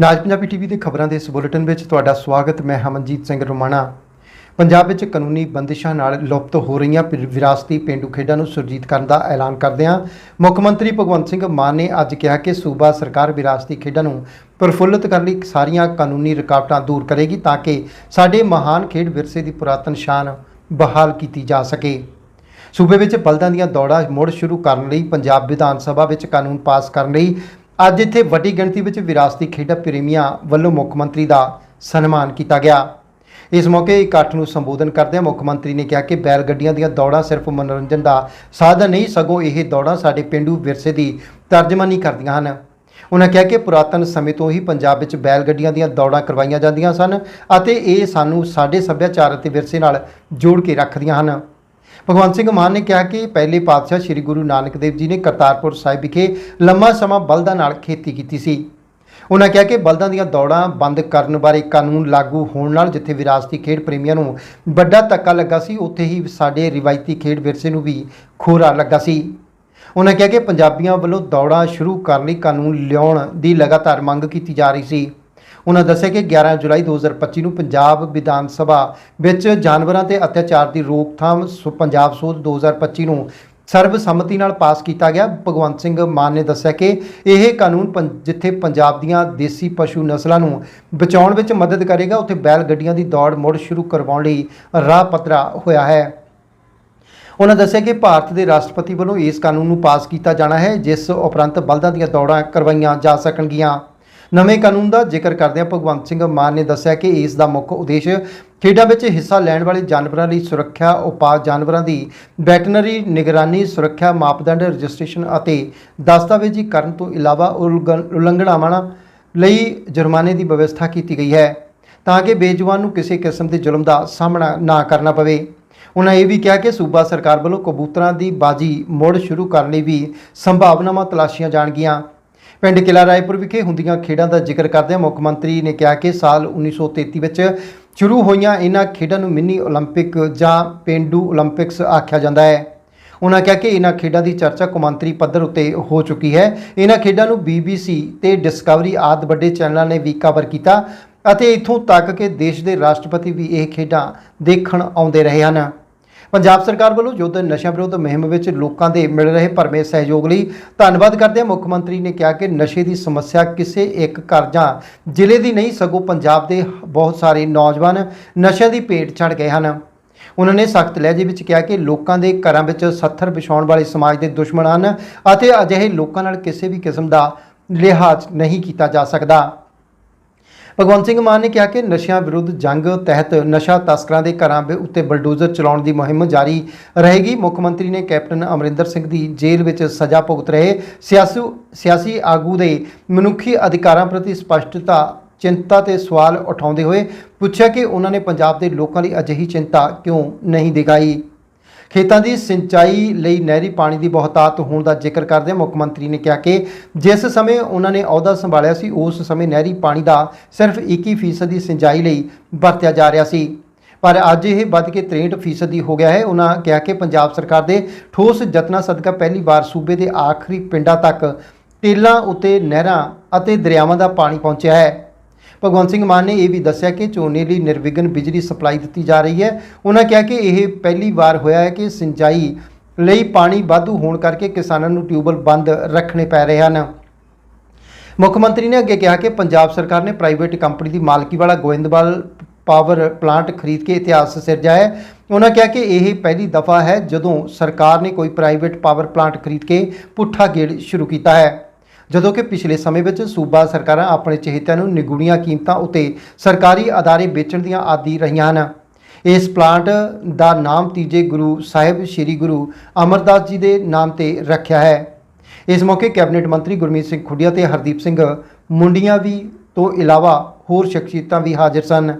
ਨਾਜ Punjabi TV ਦੇ ਖਬਰਾਂ ਦੇ ਇਸ ਬੁਲੇਟਿਨ ਵਿੱਚ ਤੁਹਾਡਾ ਸਵਾਗਤ, ਮੈਂ ਹਮਨਜੀਤ ਸਿੰਘ ਰੋਮਾਣਾ। ਪੰਜਾਬ ਵਿੱਚ ਕਾਨੂੰਨੀ ਬੰਦਿਸ਼ਾਂ ਨਾਲ ਲੁਪਤ ਹੋ ਰਹੀਆਂ ਵਿਰਾਸਤੀ ਪੇਂਡੂ ਖੇਡਾਂ ਨੂੰ ਸੁਰਜੀਤ ਕਰਨ ਦਾ ਐਲਾਨ ਕਰਦਿਆਂ ਮੁੱਖ ਮੰਤਰੀ ਭਗਵੰਤ ਸਿੰਘ ਮਾਨ ਨੇ ਅੱਜ ਕਿਹਾ ਕਿ ਸੂਬਾ ਸਰਕਾਰ ਵਿਰਾਸਤੀ ਖੇਡਾਂ ਨੂੰ ਪ੍ਰਫੁੱਲਤ ਕਰਨ ਲਈ ਸਾਰੀਆਂ ਕਾਨੂੰਨੀ ਰੁਕਾਵਟਾਂ ਦੂਰ ਕਰੇਗੀ ਤਾਂ ਕਿ ਸਾਡੇ ਮਹਾਨ ਖੇਡ ਵਿਰਸੇ ਦੀ ਪੁਰਾਤਨ ਸ਼ਾਨ ਬਹਾਲ ਕੀਤੀ ਜਾ ਸਕੇ। ਸੂਬੇ ਵਿੱਚ ਬਲਦਾਂ ਦੀਆਂ ਦੌੜਾਂ ਮੁੜ ਸ਼ੁਰੂ ਕਰਨ ਲਈ ਪੰਜਾਬ ਵਿਧਾਨ ਸਭਾ ਵਿੱਚ ਕਾਨੂੰਨ ਪਾਸ ਕਰਨ ਲਈ ਅੱਜ ਇੱਥੇ ਵੱਡੀ ਗਿਣਤੀ ਵਿੱਚ ਵਿਰਾਸਤੀ ਖੇਡਾਂ ਪ੍ਰੇਮੀਆਂ ਵੱਲੋਂ ਮੁੱਖ ਮੰਤਰੀ ਦਾ ਸਨਮਾਨ ਕੀਤਾ ਗਿਆ। ਇਸ ਮੌਕੇ ਇਕੱਠ ਨੂੰ ਸੰਬੋਧਨ ਕਰਦਿਆਂ ਮੁੱਖ ਮੰਤਰੀ ਨੇ ਕਿਹਾ ਕਿ ਬੈਲ ਗੱਡੀਆਂ ਦੀਆਂ ਦੌੜਾਂ ਸਿਰਫ ਮਨੋਰੰਜਨ ਦਾ ਸਾਧਨ ਨਹੀਂ, ਸਗੋਂ ਇਹ ਦੌੜਾਂ ਸਾਡੇ ਪਿੰਡੂ ਵਿਰਸੇ ਦੀ ਤਰਜਮਾਨੀ ਕਰਦੀਆਂ ਹਨ। ਉਹਨਾਂ ਕਿਹਾ ਕਿ ਪੁਰਾਤਨ ਸਮੇਂ ਤੋਂ ਹੀ ਪੰਜਾਬ ਵਿੱਚ ਬੈਲ ਗੱਡੀਆਂ ਦੀਆਂ ਦੌੜਾਂ ਕਰਵਾਈਆਂ ਜਾਂਦੀਆਂ ਸਨ ਅਤੇ ਇਹ ਸਾਨੂੰ ਸਾਡੇ ਸੱਭਿਆਚਾਰ ਅਤੇ ਵਿਰਸੇ ਨਾਲ ਜੋੜ ਕੇ ਰੱਖਦੀਆਂ ਹਨ। ਭਗਵੰਤ ਸਿੰਘ ਮਾਨ ਨੇ ਕਿਹਾ ਕਿ ਪਹਿਲੇ ਪਾਤਸ਼ਾਹ ਸ੍ਰੀ ਗੁਰੂ ਨਾਨਕ ਦੇਵ ਜੀ ਨੇ ਕਰਤਾਰਪੁਰ ਸਾਹਿਬ ਵਿਖੇ ਲੰਮਾ ਸਮਾਂ ਬਲਦਾਂ ਨਾਲ ਖੇਤੀ ਕੀਤੀ ਸੀ। ਉਹਨਾਂ ਕਿਹਾ ਕਿ ਬਲਦਾਂ ਦੀਆਂ ਦੌੜਾਂ ਬੰਦ ਕਰਨ ਬਾਰੇ ਕਾਨੂੰਨ ਲਾਗੂ ਹੋਣ ਨਾਲ ਜਿੱਥੇ ਵਿਰਾਸਤੀ ਖੇਡ ਪ੍ਰੇਮੀਆਂ ਨੂੰ ਵੱਡਾ ਧੱਕਾ ਲੱਗਾ ਸੀ, ਉੱਥੇ ਹੀ ਸਾਡੇ ਰਿਵਾਇਤੀ ਖੇਡ ਵਿਰਸੇ ਨੂੰ ਵੀ ਖੋਰਾ ਲੱਗਾ ਸੀ। ਉਹਨਾਂ ਕਿਹਾ ਕਿ ਪੰਜਾਬੀਆਂ ਵੱਲੋਂ ਦੌੜਾਂ ਸ਼ੁਰੂ ਕਰਨ ਲਈ ਕਾਨੂੰਨ ਲਿਆਉਣ ਦੀ ਲਗਾਤਾਰ ਮੰਗ ਕੀਤੀ ਜਾ ਰਹੀ ਸੀ। ਉਹਨਾਂ ਦੱਸਿਆ ਕਿ 11 ਜੁਲਾਈ 2025 ਨੂੰ ਪੰਜਾਬ ਵਿਧਾਨ ਸਭਾ ਵਿੱਚ ਜਾਨਵਰਾਂ ਤੇ ਅਤਿਆਚਾਰ ਦੀ ਰੋਕਥਾਮ ਸ ਪੰਜਾਬ ਸੋਧ 2025 ਨੂੰ ਸਰਬਸੰਮਤੀ ਨਾਲ ਪਾਸ ਕੀਤਾ ਗਿਆ। ਭਗਵੰਤ ਸਿੰਘ ਮਾਨ ਨੇ ਦੱਸਿਆ ਕਿ ਇਹ ਕਾਨੂੰਨ ਪੰ- ਜਿੱਥੇ ਪੰਜਾਬ ਦੀਆਂ ਦੇਸੀ ਪਸ਼ੂ ਨਸਲਾਂ ਨੂੰ ਬਚਾਉਣ ਵਿੱਚ ਮਦਦ ਕਰੇਗਾ, ਉੱਥੇ ਬੈਲ ਗੱਡੀਆਂ ਦੀ ਦੌੜ ਮੁੜ ਸ਼ੁਰੂ ਕਰਵਾਉਣ ਲਈ ਰਾਹ ਪੱਧਰਾ ਹੋਇਆ ਹੈ। ਉਹਨਾਂ ਦੱਸਿਆ ਕਿ ਭਾਰਤ ਦੇ ਰਾਸ਼ਟਰਪਤੀ ਵੱਲੋਂ ਇਸ ਕਾਨੂੰਨ ਨੂੰ ਪਾਸ ਕੀਤਾ ਜਾਣਾ ਹੈ, ਜਿਸ ਉਪਰੰਤ ਬਲਦਾਂ ਦੀਆਂ ਦੌੜਾਂ ਕਰਵਾਈਆਂ ਜਾ ਸਕਣਗੀਆਂ। ਨਵੇਂ ਕਾਨੂੰਨ ਦਾ ਜ਼ਿਕਰ ਕਰਦਿਆਂ ਭਗਵੰਤ ਸਿੰਘ ਮਾਨ ਨੇ ਦੱਸਿਆ ਕਿ ਇਸ ਦਾ ਮੁੱਖ ਉਦੇਸ਼ ਖੇਡਾਂ ਵਿੱਚ ਹਿੱਸਾ ਲੈਣ ਵਾਲੇ ਜਾਨਵਰਾਂ ਲਈ ਸੁਰੱਖਿਆ ਉਪਾਅ, ਜਾਨਵਰਾਂ ਦੀ ਵੈਟਰਨਰੀ ਨਿਗਰਾਨੀ, ਸੁਰੱਖਿਆ ਮਾਪਦੰਡ ਰਜਿਸਟ੍ਰੇਸ਼ਨ ਅਤੇ ਦਸਤਾਵੇਜ਼ੀਕਰਨ ਤੋਂ ਇਲਾਵਾ ਉਲੰਘਣ- ਉਲੰਘਣਾਵਾਂ ਲਈ ਜੁਰਮਾਨੇ ਦੀ ਵਿਵਸਥਾ ਕੀਤੀ ਗਈ ਹੈ ਤਾਂ ਕਿ ਬੇਜਵਾਨ ਨੂੰ ਕਿਸੇ ਕਿਸਮ ਦੇ ਜ਼ੁਲਮ ਦਾ ਸਾਹਮਣਾ ਨਾ ਕਰਨਾ ਪਵੇ। ਉਹਨਾਂ ਇਹ ਵੀ ਕਿਹਾ ਕਿ ਸੂਬਾ ਸਰਕਾਰ ਵੱਲੋਂ ਕਬੂਤਰਾਂ ਦੀ ਬਾਜੀ ਮੁੜ ਸ਼ੁਰੂ ਕਰਨ ਲਈ ਵੀ ਸੰਭਾਵਨਾਵਾਂ ਤਲਾਸ਼ੀਆਂ ਜਾਣਗੀਆਂ। ਪਿੰਡ ਕਿਲਾ ਰਾਏਪੁਰ ਵਿਖੇ ਹੁੰਦੀਆਂ ਖੇਡਾਂ ਦਾ ਜ਼ਿਕਰ ਕਰਦਿਆਂ ਮੁੱਖ ਮੰਤਰੀ ਨੇ ਕਿਹਾ ਕਿ ਸਾਲ 1933 ਵਿੱਚ ਸ਼ੁਰੂ ਹੋਈਆਂ ਇਹਨਾਂ ਖੇਡਾਂ ਨੂੰ ਮਿੰਨੀ 올림픽 ਜਾਂ ਪਿੰਡੂ 올림픽ਸ ਆਖਿਆ ਜਾਂਦਾ ਹੈ। ਉਹਨਾਂ ਕਿਹਾ ਕਿ ਇਹਨਾਂ ਖੇਡਾਂ ਦੀ ਚਰਚਾ ਕੌਮਾਂਤਰੀ ਪੱਧਰ ਉੱਤੇ ਹੋ ਚੁੱਕੀ ਹੈ। ਇਹਨਾਂ ਖੇਡਾਂ ਨੂੰ BBC ਤੇ ਡਿਸਕਵਰੀ ਆਦਿ ਵੱਡੇ ਚੈਨਲਾਂ ਨੇ ਵੀ ਕਵਰ ਕੀਤਾ ਅਤੇ ਇਥੋਂ ਤੱਕ ਕਿ ਦੇਸ਼ ਦੇ ਰਾਸ਼ਟਰਪਤੀ ਵੀ ਇਹ ਖੇਡਾਂ ਦੇਖਣ ਆਉਂਦੇ ਰਹੇ ਹਨ। ਪੰਜਾਬ ਸਰਕਾਰ ਵੱਲੋਂ ਯੁੱਧ ਨਸ਼ਿਆਂ ਵਿਰੁੱਧ ਮੁਹਿੰਮ ਵਿੱਚ ਲੋਕਾਂ ਦੇ ਮਿਲ ਰਹੇ ਭਰਮੇ ਸਹਿਯੋਗ ਲਈ ਧੰਨਵਾਦ ਕਰਦਿਆਂ ਮੁੱਖ ਮੰਤਰੀ ਨੇ ਕਿਹਾ ਕਿ ਨਸ਼ੇ ਦੀ ਸਮੱਸਿਆ ਕਿਸੇ ਇੱਕ ਘਰ ਜਾਂ ਜ਼ਿਲ੍ਹੇ ਦੀ ਨਹੀਂ, ਸਗੋਂ ਪੰਜਾਬ ਦੇ ਬਹੁਤ ਸਾਰੇ ਨੌਜਵਾਨ ਨਸ਼ਿਆਂ ਦੀ ਭੇਟ ਚੜ ਗਏ ਹਨ। ਉਹਨਾਂ ਨੇ ਸਖਤ ਲਹਿਜੇ ਵਿੱਚ ਕਿਹਾ ਕਿ ਲੋਕਾਂ ਦੇ ਘਰਾਂ ਵਿੱਚ ਸੱਥਰ ਵਿਛਾਉਣ ਵਾਲੇ ਸਮਾਜ ਦੇ ਦੁਸ਼ਮਣ ਹਨ ਅਤੇ ਅਜਿਹੇ ਲੋਕਾਂ ਨਾਲ ਕਿਸੇ ਵੀ ਕਿਸਮ ਦਾ ਲਿਹਾਜ਼ ਨਹੀਂ ਕੀਤਾ ਜਾ ਸਕਦਾ। ਭਗਵੰਤ ਸਿੰਘ ਮਾਨ ਨੇ ਕਿਹਾ ਕਿ ਨਸ਼ਿਆਂ ਵਿਰੁੱਧ ਜੰਗ ਤਹਿਤ ਨਸ਼ਾ ਤਸਕਰਾਂ ਦੇ ਘਰਾਂ ਦੇ ਉੱਤੇ ਬਲਡੋਜ਼ਰ ਚਲਾਉਣ ਦੀ ਮੁਹਿੰਮ ਜਾਰੀ ਰਹੇਗੀ। ਮੁੱਖ ਮੰਤਰੀ ਨੇ ਕੈਪਟਨ ਅਮਰਿੰਦਰ ਸਿੰਘ ਦੀ ਜੇਲ੍ਹ ਵਿੱਚ ਸਜ਼ਾ ਭੁਗਤ ਰਹੇ। ਸਿਆਸੂ, ਸਿਆਸੀ ਆਗੂ ਦੇ ਮਨੁੱਖੀ ਅਧਿਕਾਰਾਂ ਪ੍ਰਤੀ ਸਪਸ਼ਟਤਾ, ਚਿੰਤਾ ਤੇ ਸਵਾਲ ਉਠਾਉਂਦੇ ਹੋਏ ਪੁੱਛਿਆ ਕਿ ਉਹਨਾਂ ਨੇ ਪੰਜਾਬ ਦੇ ਲੋਕਾਂ ਲਈ ਅਜਿਹੀ ਚਿੰਤਾ ਕਿਉਂ ਨਹੀਂ ਦਿਖਾਈ। ਖੇਤਾਂ ਦੀ ਸਿੰਚਾਈ ਲਈ ਨਹਿਰੀ ਪਾਣੀ ਦੀ ਬਹੁਤਾਤ ਹੋਣ ਦਾ ਜ਼ਿਕਰ ਕਰਦਿਆਂ ਮੁੱਖ ਮੰਤਰੀ ਨੇ ਕਿਹਾ ਕਿ ਜਿਸ ਸਮੇਂ ਉਹਨਾਂ ਨੇ ਅਹੁਦਾ ਸੰਭਾਲਿਆ ਸੀ, ਉਸ ਸਮੇਂ ਨਹਿਰੀ ਪਾਣੀ ਦਾ ਸਿਰਫ 21% ਦੀ ਸਿੰਚਾਈ ਲਈ ਵਰਤਿਆ ਜਾ ਰਿਹਾ ਸੀ। ਪਰ ਅੱਜ ਇਹ ਵੱਧ ਕੇ 63% ਦੀ ਹੋ ਗਿਆ ਹੈ। ਉਹਨਾਂ ਕਿਹਾ ਕਿ ਪੰਜਾਬ ਸਰਕਾਰ ਦੇ ਠੋਸ ਯਤਨਾਂ ਸਦਕਾ ਪਹਿਲੀ ਵਾਰ ਸੂਬੇ ਦੇ ਆਖਰੀ ਪਿੰਡਾਂ ਤੱਕ ਟੇਲਾਂ ਉੱਤੇ ਨਹਿਰਾਂ ਅਤੇ ਦਰਿਆਵਾਂ ਦਾ ਪਾਣੀ ਪਹੁੰਚਿਆ ਹੈ। ਭਗਵੰਤ ਸਿੰਘ ਮਾਨ ਨੇ ਇਹ ਵੀ ਦੱਸਿਆ ਕਿ ਝੋਨੇ ਲਈ ਨਿਰਵਿਘਨ ਬਿਜਲੀ ਸਪਲਾਈ ਦਿੱਤੀ ਜਾ ਰਹੀ ਹੈ। ਉਹਨਾਂ ਕਿਹਾ ਕਿ ਇਹ ਪਹਿਲੀ ਵਾਰ ਹੋਇਆ ਹੈ ਕਿ ਸਿੰਚਾਈ ਲਈ ਪਾਣੀ ਵਾਧੂ ਹੋਣ ਕਰਕੇ ਕਿਸਾਨਾਂ ਨੂੰ ਟਿਊਬਲ ਬੰਦ ਰੱਖਣੇ ਪੈ ਰਹੇ ਹਨ। ਮੁੱਖ ਮੰਤਰੀ ਨੇ ਅੱਗੇ ਕਿਹਾ ਕਿ ਪੰਜਾਬ ਸਰਕਾਰ ਨੇ ਪ੍ਰਾਈਵੇਟ ਕੰਪਨੀ ਦੀ ਮਾਲਕੀ ਵਾਲਾ ਗੋਇੰਦਵਾਲ ਪਾਵਰ ਪਲਾਂਟ ਖਰੀਦ ਕੇ ਇਤਿਹਾਸ ਸਿਰਜਿਆ ਹੈ। ਉਹਨਾਂ ਕਿਹਾ ਕਿ ਇਹ ਪਹਿਲੀ ਦਫਾ ਹੈ ਜਦੋਂ ਸਰਕਾਰ ਨੇ ਕੋਈ ਪ੍ਰਾਈਵੇਟ ਪਾਵਰ ਪਲਾਂਟ ਖਰੀਦ ਕੇ ਪੁੱਠਾ ਗੇੜ ਸ਼ੁਰੂ ਕੀਤਾ ਹੈ। ਜਦੋਂ ਕਿ ਪਿਛਲੇ ਸਮੇਂ ਵਿੱਚ ਸੂਬਾ ਸਰਕਾਰਾਂ ਆਪਣੇ ਚਹੇਤਿਆਂ ਨੂੰ ਨਿਗੂਣੀਆਂ ਕੀਮਤਾਂ ਉੱਤੇ ਸਰਕਾਰੀ ਅਦਾਰੇ ਵੇਚਣ ਦੀਆਂ ਆਦੀ ਰਹੀਆਂ ਹਨ। ਇਸ ਪਲਾਂਟ ਦਾ ਨਾਮ ਤੀਜੇ ਗੁਰੂ ਸਾਹਿਬ ਸ੍ਰੀ ਗੁਰੂ ਅਮਰਦਾਸ ਜੀ ਦੇ ਨਾਮ ਤੇ ਰੱਖਿਆ ਹੈ। ਇਸ ਮੌਕੇ ਕੈਬਨਿਟ ਮੰਤਰੀ ਗੁਰਮੀਤ ਸਿੰਘ ਖੁੱਡੀਆ ਤੇ ਹਰਦੀਪ ਸਿੰਘ ਮੁੰਡੀਆਂ ਵੀ ਤੋਂ ਇਲਾਵਾ ਹੋਰ ਸ਼ਖਸੀਅਤਾਂ ਵੀ ਹਾਜ਼ਰ ਸਨ।